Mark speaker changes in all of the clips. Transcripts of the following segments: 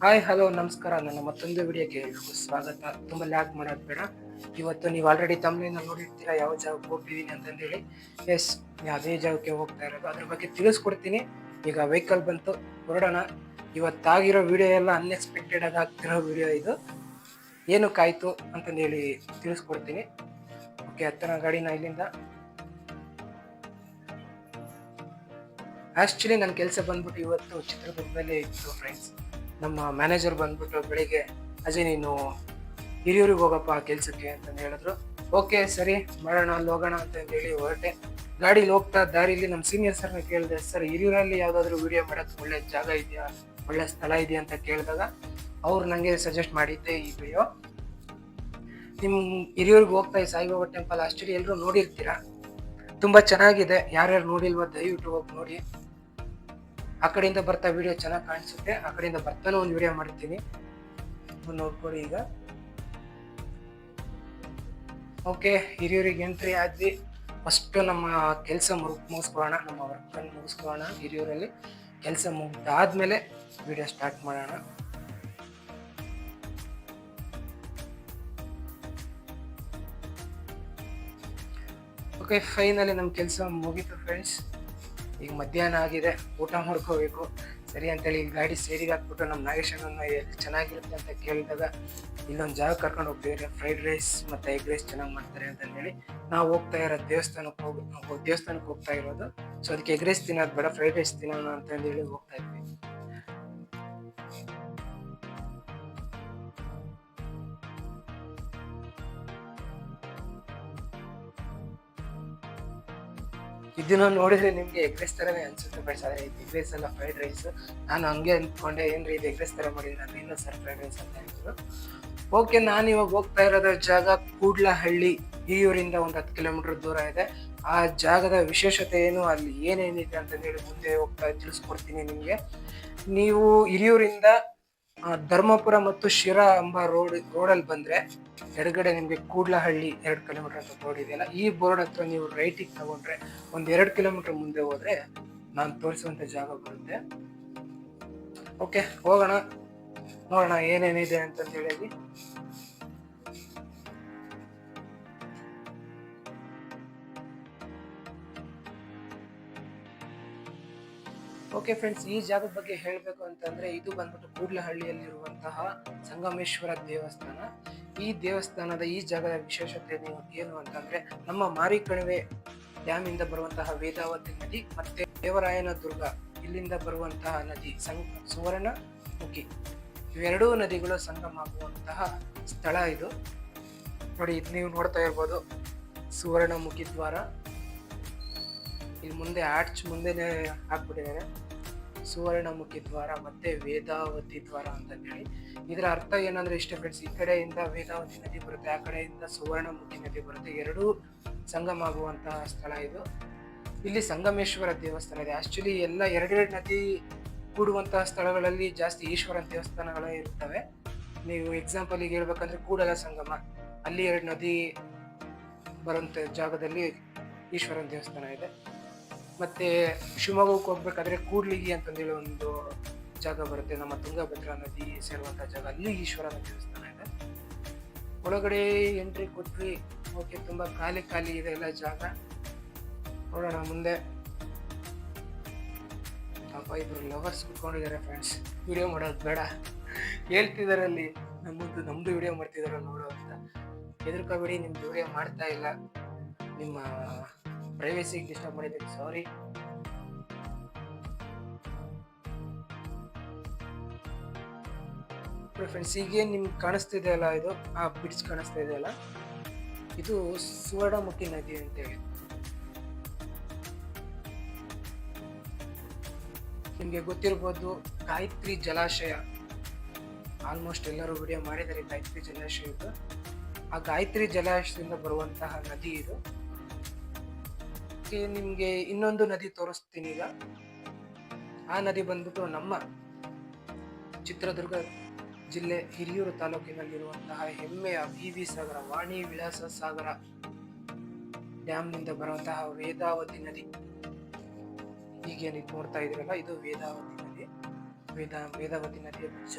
Speaker 1: Hi hello ನಮಸ್ಕಾರ. ನನ್ನ ಮತ್ತೊಂದು ವಿಡಿಯೋಗೆ ಎಲ್ರಿಗೂ ಸ್ವಾಗತ. ತುಂಬ ಲ್ಯಾಕ್ ಮಾಡೋದು ಬೇಡ. ಇವತ್ತು ನೀವು ಆಲ್ರೆಡಿ ತಮ್ಮನಿಂದ ನೋಡಿರ್ತೀರಾ ಯಾವ ಜಾಗಕ್ಕೆ ಹೋಗ್ತಿದ್ದೀನಿ ಅಂತಂದೇಳಿ ಎಸ್ ಯಾವುದೇ ಜಾಗಕ್ಕೆ ಹೋಗ್ತಾ ಇರೋದು. ಅದ್ರ ಬಗ್ಗೆ ತಿಳಿಸ್ಕೊಡ್ತೀನಿ. ಈಗ ವೆಹಿಕಲ್ ಬಂತು. ಹೊರಡೋಣ. ಇವತ್ತಾಗಿರೋ ವಿಡಿಯೋ ಎಲ್ಲ ಅನ್ಎಕ್ಸ್ಪೆಕ್ಟೆಡ್ ಆಗಿ ಆಗ್ತಿರೋ ವಿಡಿಯೋ ಇದು. ಏನಕ್ಕಾಯ್ತು ಅಂತಂದೇಳಿ ತಿಳಿಸ್ಕೊಡ್ತೀನಿ. ಓಕೆ ಹತ್ತನ ಗಾಡಿನ ಇಲ್ಲಿಂದ. ಆಕ್ಚುಲಿ ನನ್ನ ಕೆಲಸ ಬಂದ್ಬಿಟ್ಟು ಇವತ್ತು ಚಿತ್ರದುರ್ಗದಲ್ಲೇ ಇತ್ತು ಫ್ರೆಂಡ್ಸ್ ನಮ್ಮ ಮ್ಯಾನೇಜರ್ ಬಂದ್ಬಿಟ್ಟು ಬೆಳಿಗ್ಗೆ, ಅಜಯ್ ನೀನು ಹಿರಿಯೂರಿಗೆ ಹೋಗಪ್ಪ ಕೆಲಸಕ್ಕೆ ಅಂತಂದು ಹೇಳಿದ್ರು. ಓಕೆ, ಸರಿ, ಮಾಡೋಣ ಅಲ್ಲಿ ಹೋಗೋಣ ಅಂತ ಹೇಳಿ ಹೊರಟೆ. ಗಾಡೀಲಿ ಹೋಗ್ತಾ ದಾರಿಲಿ ನಮ್ಮ ಸೀನಿಯರ್ ಸರ್ನ ಕೇಳಿದೆ, ಸರ್, ಹಿರಿಯೂರಲ್ಲಿ ಯಾವುದಾದ್ರೂ ವಿಡಿಯೋ ಮಾಡೋಕ್ಕೆ ಒಳ್ಳೆ ಜಾಗ ಇದೆಯಾ? ಒಳ್ಳೆ ಸ್ಥಳ ಇದೆಯಾ? ಅಂತ ಕೇಳಿದಾಗ ಅವ್ರು ನನಗೆ ಸಜೆಸ್ಟ್ ಮಾಡಿದ್ದೆ, ಈ ವಿಡಿಯೋ ನಿಮ್ಮ ಹಿರಿಯೂರಿಗೆ ಹೋಗ್ತಾ ಈ ಸಾಯಿಬಾಬಾ ಟೆಂಪಲ್ ಆಶ್ಚರ್ಯ ಎಲ್ಲರೂ ನೋಡಿರ್ತೀರಾ? ತುಂಬ ಚೆನ್ನಾಗಿದೆ. ಯಾರ್ಯಾರು ನೋಡಿಲ್ವೋ ದಯವಿಟ್ಟು ಹೋಗಿ ನೋಡಿ. ಆ ಕಡೆಯಿಂದ ಬರ್ತಾ ವಿಡಿಯೋ ಚೆನ್ನಾಗಿ ಕಾಣಿಸುತ್ತೆ. ಆ ಕಡೆಯಿಂದ ಬರ್ತಾನೆ ಒಂದು ವಿಡಿಯೋ ಮಾಡ್ತೀನಿ. ನೋಡ್ಕೊಳ್ಳಿ ಈಗ. ಓಕೆ ಹಿರಿಯೂರಿಗೆ ಎಂಟ್ರಿ ಆದ್ವಿ. ಫಸ್ಟ್ ನಮ್ಮ ಕೆಲಸ ಮುಗಿಸ್ಕೊಳ್ಳೋಣ. ನಮ್ಮ ವರ್ಕನ್ನು ಮುಗಿಸ್ಕೊಳ್ಳೋಣ ಹಿರಿಯೂರಲ್ಲಿ. ಕೆಲಸ ಮುಗಿದಾದ್ಮೇಲೆ ವಿಡಿಯೋ ಸ್ಟಾರ್ಟ್ ಮಾಡೋಣ. ಓಕೆ ಫೈನಲಿ ನಮ್ಮ ಕೆಲಸ ಮುಗೀತು ಫ್ರೆಂಡ್ಸ್ ಈಗ ಮಧ್ಯಾಹ್ನ ಆಗಿದೆ, ಊಟ ಮಾಡ್ಕೋಬೇಕು. ಸರಿ ಅಂತೇಳಿ ಈ ಗಾಡಿ ಸೇರಿಗೆ ಹಾಕ್ಬಿಟ್ಟು ನಮ್ಮ ನಾಗೇಶನನ್ನ ಎಲ್ಲಿ ಚೆನ್ನಾಗಿರುತ್ತೆ ಅಂತ ಕೇಳಿದಾಗ ಇಲ್ಲೊಂದು ಜಾಗ ಕರ್ಕೊಂಡು ಹೋಗ್ತೀವಿ ಫ್ರೈಡ್ ರೈಸ್ ಮತ್ತು ಎಗ್ ರೈಸ್ ಚೆನ್ನಾಗಿ ಮಾಡ್ತಾರೆ ಅಂತ ಹೇಳಿ ನಾವು ಹೋಗ್ತಾ ಇರೋ ದೇವಸ್ಥಾನಕ್ಕೆ ಹೋಗಿ, ದೇವಸ್ಥಾನಕ್ಕೆ ಹೋಗ್ತಾ ಇರೋದು. ಸೊ ಅದಕ್ಕೆ ಎಗ್ ರೈಸ್ ತಿನ್ನೋದು ಬೇಡ, ಫ್ರೈಡ್ ರೈಸ್ ತಿನ್ನೋಣ ಅಂತ ಹೇಳಿ ಹೋಗ್ತಾ ಇದ್ವಿ. ಇದನ್ನ ನೋಡಿದ್ರೆ ನಿಮ್ಗೆ ಎಗ್ ರೈಸ್ ತರನೇ ಅನ್ಸುತ್ತೆ ಫ್ರೆಂಡ್ಸ್ ಅದೇ ಎಗ್ ರೈಸ್ ಅಲ್ಲ ಫ್ರೈಡ್ ರೈಸ್ ನಾನು ಹಂಗೆ ಅಂದ್ಕೊಂಡೆ ಏನ್ರಿ ಇದು ಎಗ್ ರೈಸ್ ತರ ಮಾಡಿದ್ರೆ ಇನ್ನೂ ಸರ್ ಫ್ರೈಡ್ ರೈಸ್ ಅಂತ ಹೇಳಿದ್ರು ಓಕೆ ನಾನು ಇವಾಗ ಹೋಗ್ತಾ ಇರೋದ ಜಾಗ ಕೂಡ್ಲಹಳ್ಳಿ. ಹಿರಿಯೂರಿಂದ ಒಂದು ಹತ್ತು ಕಿಲೋಮೀಟರ್ ದೂರ ಇದೆ. ಆ ಜಾಗದ ವಿಶೇಷತೆ ಏನು, ಅಲ್ಲಿ ಏನೇನಿದೆ ಅಂತ ಹೇಳಿ ಮುಂದೆ ಹೋಗ್ತಾ ತಿಳಿಸ್ಕೊಡ್ತೀನಿ ನಿಮಗೆ. ನೀವು ಹಿರಿಯೂರಿಂದ ಧರ್ಮಪುರ ಮತ್ತು ಶಿರಾ ಎಂಬ ರೋಡ್, ರೋಡಲ್ಲಿ ಬಂದ್ರೆ ಎಡಗಡೆ ನಿಮಗೆ ಕೂಡ್ಲಹಳ್ಳಿ ಎರಡು ಕಿಲೋಮೀಟರ್ ಅಂತ ರೋಡ್ ಇದೆಯಲ್ಲ, ಈ ಬೋರ್ಡ್ ಹತ್ರ ನೀವು ರೈಟಿಗೆ ತಗೊಂಡ್ರೆ ಒಂದ್ ಎರಡು ಕಿಲೋಮೀಟರ್ ಮುಂದೆ ಹೋದ್ರೆ ನಾನು ತೋರಿಸುವಂತ ಜಾಗ ಬರುತ್ತೆ. ಓಕೆ ಹೋಗೋಣ. ನೋಡೋಣ ಏನೇನಿದೆ ಅಂತ ಹೇಳಿ ಓಕೆ ಫ್ರೆಂಡ್ಸ್ ಈ ಜಾಗದ ಬಗ್ಗೆ ಹೇಳಬೇಕು ಅಂತಂದ್ರೆ ಇದು ಬಂದ್ಬಿಟ್ಟು ಕೂಡ್ಲಹಳ್ಳಿಯಲ್ಲಿರುವಂತಹ ಸಂಗಮೇಶ್ವರ ದೇವಸ್ಥಾನ. ಈ ದೇವಸ್ಥಾನದ ಈ ಜಾಗದ ವಿಶೇಷತೆ ನೀವು ಏನು ಅಂತಂದ್ರೆ ನಮ್ಮ ಮಾರಿಕಣಿವೆ ಡ್ಯಾಮ್ ಇಂದ ಬರುವಂತಹ ವೇದಾವತಿ ನದಿ ಮತ್ತೆ ದೇವರಾಯನ ದುರ್ಗ ಇಲ್ಲಿಂದ ಬರುವಂತಹ ನದಿ ಸಂ ಸುವರ್ಣ ಮುಖಿ. ಇವೆರಡೂ ನದಿಗಳು ಸಂಗಮ ಆಗುವಂತಹ ಸ್ಥಳ ಇದು. ನೋಡಿ, ಇದು ನೀವು ನೋಡ್ತಾ ಇರ್ಬೋದು, ಸುವರ್ಣಮುಖಿ ದ್ವಾರ. ಇಲ್ಲಿ ಮುಂದೆ ಆರ್ಚ್ ಮುಂದೆನೆ ಹಾಕ್ಬಿಟ್ಟಿದ್ದಾರೆ ಸುವರ್ಣಮುಖಿ ದ್ವಾರ ಮತ್ತೆ ವೇದಾವತಿ ದ್ವಾರ ಅಂತ ಹೇಳಿ. ಇದರ ಅರ್ಥ ಏನಂದ್ರೆ ಇಷ್ಟೇ ಫ್ರೆಂಡ್ಸ್ ಈ ಕಡೆಯಿಂದ ವೇದಾವತಿ ನದಿ ಬರುತ್ತೆ, ಆ ಕಡೆಯಿಂದ ಸುವರ್ಣಮುಖಿ ನದಿ ಬರುತ್ತೆ. ಎರಡೂ ಸಂಗಮ ಆಗುವಂತಹ ಸ್ಥಳ ಇದು. ಇಲ್ಲಿ ಸಂಗಮೇಶ್ವರ ದೇವಸ್ಥಾನ ಇದೆ. ಆಕ್ಚುಲಿ ಎಲ್ಲ ಎರಡೆರಡು ನದಿ ಕೂಡುವಂತಹ ಸ್ಥಳಗಳಲ್ಲಿ ಜಾಸ್ತಿ ಈಶ್ವರನ ದೇವಸ್ಥಾನಗಳೇ ಇರ್ತವೆ. ನೀವು ಎಕ್ಸಾಂಪಲ್ ಈಗ ಹೇಳ್ಬೇಕಂದ್ರೆ ಕೂಡಲ ಸಂಗಮ. ಅಲ್ಲಿ ಎರಡು ನದಿ ಬರುವಂತ ಜಾಗದಲ್ಲಿ ಈಶ್ವರನ ದೇವಸ್ಥಾನ ಇದೆ. ಮತ್ತೆ ಶಿವಮೊಗ್ಗಕ್ಕೆ ಹೋಗ್ಬೇಕಾದ್ರೆ ಕೂಡ್ಲಿಗಿ ಅಂತಂದೇಳಿ ಒಂದು ಜಾಗ ಬರುತ್ತೆ, ನಮ್ಮ ತುಂಗಭದ್ರಾ ನದಿ ಸೇರುವಂತ ಜಾಗ. ಅಲ್ಲಿ ಈಶ್ವರನ ದೇವಸ್ಥಾನ ಇದೆ. ಒಳಗಡೆ ಎಂಟ್ರಿ ಕೊಟ್ವಿ. ಓಕೆ ತುಂಬಾ ಖಾಲಿ ಖಾಲಿ ಇದೆ ಎಲ್ಲ ಜಾಗ. ನೋಡೋಣ ಮುಂದೆ. ಪಾಪ ಇಬ್ರು ಲವರ್ಸ್ ಕುತ್ಕೊಂಡಿದ್ದಾರೆ ಫ್ರೆಂಡ್ಸ್ ವಿಡಿಯೋ ಮಾಡೋದು ಬೇಡ. ಹೇಳ್ತಿದಾರೆ ಅಲ್ಲಿ. ನಮ್ಮದು, ನಮ್ದು ವಿಡಿಯೋ ಮಾಡ್ತಿದಾರೆ ನೋಡೋ ಅಂತ. ಹೆದರ್ಕೋಬೇಡಿ, ನಿಮ್ದು ವಿಡಿಯೋ ಮಾಡ್ತಾ ಇಲ್ಲ. ನಿಮ್ಮ ಪ್ರೈವೇಸಿಗೆ ಡಿಸ್ಟರ್ಬ್ ಮಾಡಿದ್ದೀನಿ ಸಾರಿ ಫ್ರೆಂಡ್ಸ್ ಈಗೇನು ನಿಮ್ಗೆ ಕಾಣಿಸ್ತಿದೆ ಅಲ್ಲ ಇದು? ಆ ಬಿಡ್ಸ್ ಕಾಣಿಸ್ತಾ ಇದೆ ಅಲ್ಲ? ಇದು ಸುವರ್ಣಮುಖಿ ನದಿ ಅಂತೇಳಿ. ನಿಮಗೆ ಗೊತ್ತಿರ್ಬೋದು ಗಾಯತ್ರಿ ಜಲಾಶಯ. ಆಲ್ಮೋಸ್ಟ್ ಎಲ್ಲರೂ ವಿಡಿಯೋ ಮಾಡಿದ್ದಾರೆ ಗಾಯತ್ರಿ ಜಲಾಶಯದ್ದು ಆ ಗಾಯತ್ರಿ ಜಲಾಶಯದಿಂದ ಬರುವಂತಹ ನದಿ ಇದು. ಮತ್ತೆ ನಿಮ್ಗೆ ಇನ್ನೊಂದು ನದಿ ತೋರಿಸ್ತೀನಿ ಈಗ. ಆ ನದಿ ಬಂದ್ಬಿಟ್ಟು ನಮ್ಮ ಚಿತ್ರದುರ್ಗ ಜಿಲ್ಲೆ ಹಿರಿಯೂರು ತಾಲೂಕಿನಲ್ಲಿರುವಂತಹ ಹೆಮ್ಮೆಯ ವಿ ವಿ ಸಾಗರ, ವಾಣಿ ವಿಳಾಸ ಸಾಗರ ಡ್ಯಾಮ್ನಿಂದ ಬರುವಂತಹ ವೇದಾವತಿ ನದಿ. ಈಗೇನು ಇದು ನೋಡ್ತಾ ಇದ್ರಲ್ಲ ಇದು ವೇದಾವತಿ ನದಿ. ವೇದ, ವೇದಾವತಿ ನದಿಯ ಬ್ರಿಡ್ಜ್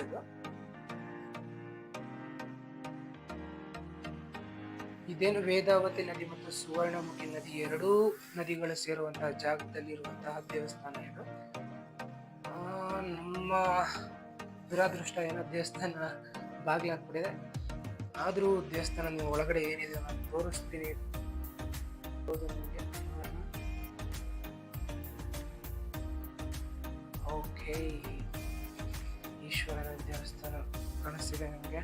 Speaker 1: ಇದೇನು ವೇದಾವತಿ ನದಿ ಮತ್ತು ಸುವರ್ಣಮುಖಿ ನದಿ ಎರಡೂ ನದಿಗಳು ಸೇರುವಂತಹ ಜಾಗದಲ್ಲಿ ಇರುವಂತಹ ದೇವಸ್ಥಾನ ಇದು. ನಮ್ಮ ದುರಾದೃಷ್ಟ ಏನೋ ದೇವಸ್ಥಾನ ಬಾಗ್ಲಾಗ್ಬಿಟ್ಟಿದೆ ಆದರೂ ದೇವಸ್ಥಾನ ನೀವು ಒಳಗಡೆ ಏನಿದೆ ನಾನು ತೋರಿಸ್ತೀನಿ. ನಿಮಗೆ ಓಕೆ. ಈಶ್ವರನ ದೇವಸ್ಥಾನ ಕಾಣಿಸ್ತಿದೆ ನಿಮಗೆ.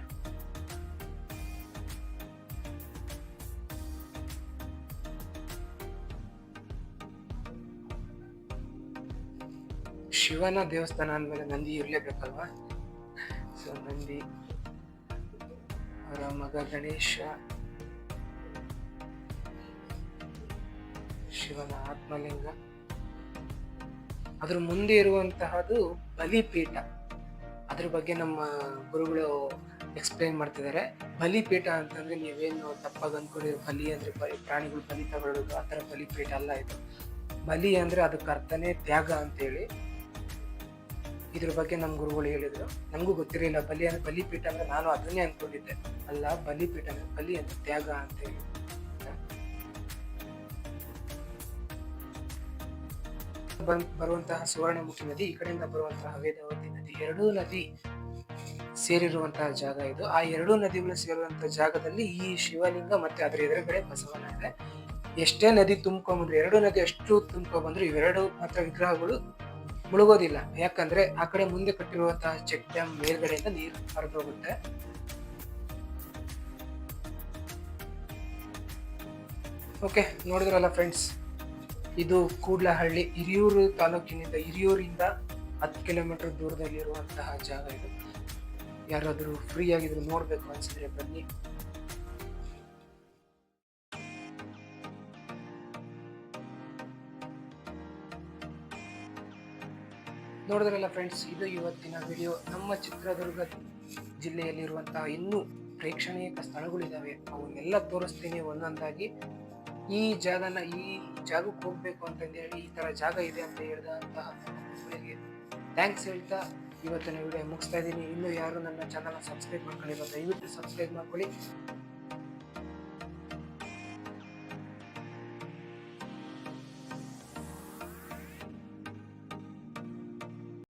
Speaker 1: ಶಿವನ ದೇವಸ್ಥಾನ ಅಂದಮೇಲೆ ನಂದಿ ಇರಲೇಬೇಕಲ್ವಾ? ಸೊ ನಂದಿ, ಅವರ ಮಗ ಗಣೇಶ, ಶಿವನ ಆತ್ಮಲಿಂಗ. ಅದ್ರ ಮುಂದೆ ಇರುವಂತಹದು ಬಲಿಪೀಠ. ಅದ್ರ ಬಗ್ಗೆ ನಮ್ಮ ಗುರುಗಳು ಎಕ್ಸ್ಪ್ಲೈನ್ ಮಾಡ್ತಿದ್ದಾರೆ. ಬಲಿಪೀಠ ಅಂತಂದ್ರೆ ನೀವೇನು ತಪ್ಪಾಗಿ ಅಂದ್ಕೊಂಡಿರೋ ಬಲಿ ಅಂದ್ರೆ ಬಲಿ ಪ್ರಾಣಿಗಳು ಬಲಿ ತಗೊಳ್ಳೋದು, ಆ ಥರ ಬಲಿಪೀಠ ಅಲ್ಲ ಇದು. ಬಲಿ ಅಂದ್ರೆ ಅದಕ್ಕೆ ಅರ್ಥನೇ ತ್ಯಾಗ ಅಂತೇಳಿ. ಇದ್ರ ಬಗ್ಗೆ ನಮ್ಮ ಗುರುಗಳು ಹೇಳಿದ್ರು. ನಮಗೂ ಗೊತ್ತಿರಲಿಲ್ಲ. ಬಲಿ ಅಂದ್ರೆ ಬಲಿಪೀಠ ಅಂದ್ರೆ ನಾನು ಅದನ್ನೇ ಅಂದ್ಕೊಂಡಿದ್ದೆ ಅಲ್ಲ, ಬಲಿಪೀಠ ಅಂದ್ರೆ ಬಲಿ ಅಂದ್ರೆ ತ್ಯಾಗ ಅಂತೇಳಿ ಬಂದ್ ಬರುವಂತಹ ಸುವರ್ಣಮುಖಿ ನದಿ, ಈ ಕಡೆಯಿಂದ ಬರುವಂತಹ ವೇದಾವತಿ ನದಿ, ಎರಡೂ ನದಿ ಸೇರಿರುವಂತಹ ಜಾಗ ಇದು. ಆ ಎರಡೂ ನದಿಗಳು ಸೇರುವಂತಹ ಜಾಗದಲ್ಲಿ ಈ ಶಿವಲಿಂಗ ಮತ್ತೆ ಅದರ ಎದುರುಗಡೆ ಬಸವನ ಇದೆ. ಎಷ್ಟೇ ನದಿ ತುಂಬ್ಕೊಂಡ್ಬಂದ್ರು, ಎರಡು ನದಿ ಅಷ್ಟು ತುಂಬ್ಕೊಂಡ್ಬಂದ್ರು, ಇವೆರಡು ಮಾತ್ರ ವಿಗ್ರಹಗಳು ಮುಳುಗೋದಿಲ್ಲ. ಯಾಕಂದ್ರೆ ಆ ಕಡೆ ಮುಂದೆ ಕಟ್ಟಿರುವಂತಹ ಚೆಕ್ ಡ್ಯಾಮ್ ಮೇಲ್ಗಡೆಯಿಂದ ನೀರು ಹರಿದೋಗುತ್ತೆ. ಓಕೆ, ನೋಡಿದ್ರಲ್ಲ ಫ್ರೆಂಡ್ಸ್, ಇದು ಕೂಡ್ಲಹಳ್ಳಿ ಹಿರಿಯೂರು ತಾಲೂಕಿನಿಂದ, ಹಿರಿಯೂರಿಂದ ಹತ್ತು ಕಿಲೋಮೀಟರ್ ದೂರದಲ್ಲಿರುವಂತಹ ಜಾಗ ಇದು. ಯಾರಾದರೂ ಫ್ರೀ ಆಗಿದ್ರು ನೋಡಬೇಕು ಅನ್ಸಿದ್ರೆ ಬನ್ನಿ. ನೋಡಿದ್ರಲ್ಲ ಫ್ರೆಂಡ್ಸ್ ಇದು ಇವತ್ತಿನ ವಿಡಿಯೋ ನಮ್ಮ ಚಿತ್ರದುರ್ಗ ಜಿಲ್ಲೆಯಲ್ಲಿರುವಂತಹ ಇನ್ನೂ ಪ್ರೇಕ್ಷಣೀಯ ಸ್ಥಳಗಳಿದ್ದಾವೆ ಅವನ್ನೆಲ್ಲ ತೋರಿಸ್ತೀನಿ ಒಂದೊಂದಾಗಿ. ಈ ಜಾಗನ, ಈ ಜಾಗಕ್ಕೆ ಹೋಗ್ಬೇಕು ಅಂತಂದು ಹೇಳಿ ಈ ತರ ಜಾಗ ಇದೆ ಅಂತ ಹೇಳಿದಂತಹ ಥ್ಯಾಂಕ್ಸ್ ಹೇಳ್ತಾ ಇವತ್ತಿನ ವಿಡಿಯೋ ಮುಗಿಸ್ತಾ ಇದ್ದೀನಿ. ಇನ್ನೂ ಯಾರು ನನ್ನ ಚಾನಲ್ನ ಸಬ್ಸ್ಕ್ರೈಬ್ ಮಾಡ್ಕೊಳ್ಳಿ ದಯವಿಟ್ಟು ಸಬ್ಸ್ಕ್ರೈಬ್ ಮಾಡ್ಕೊಳ್ಳಿ.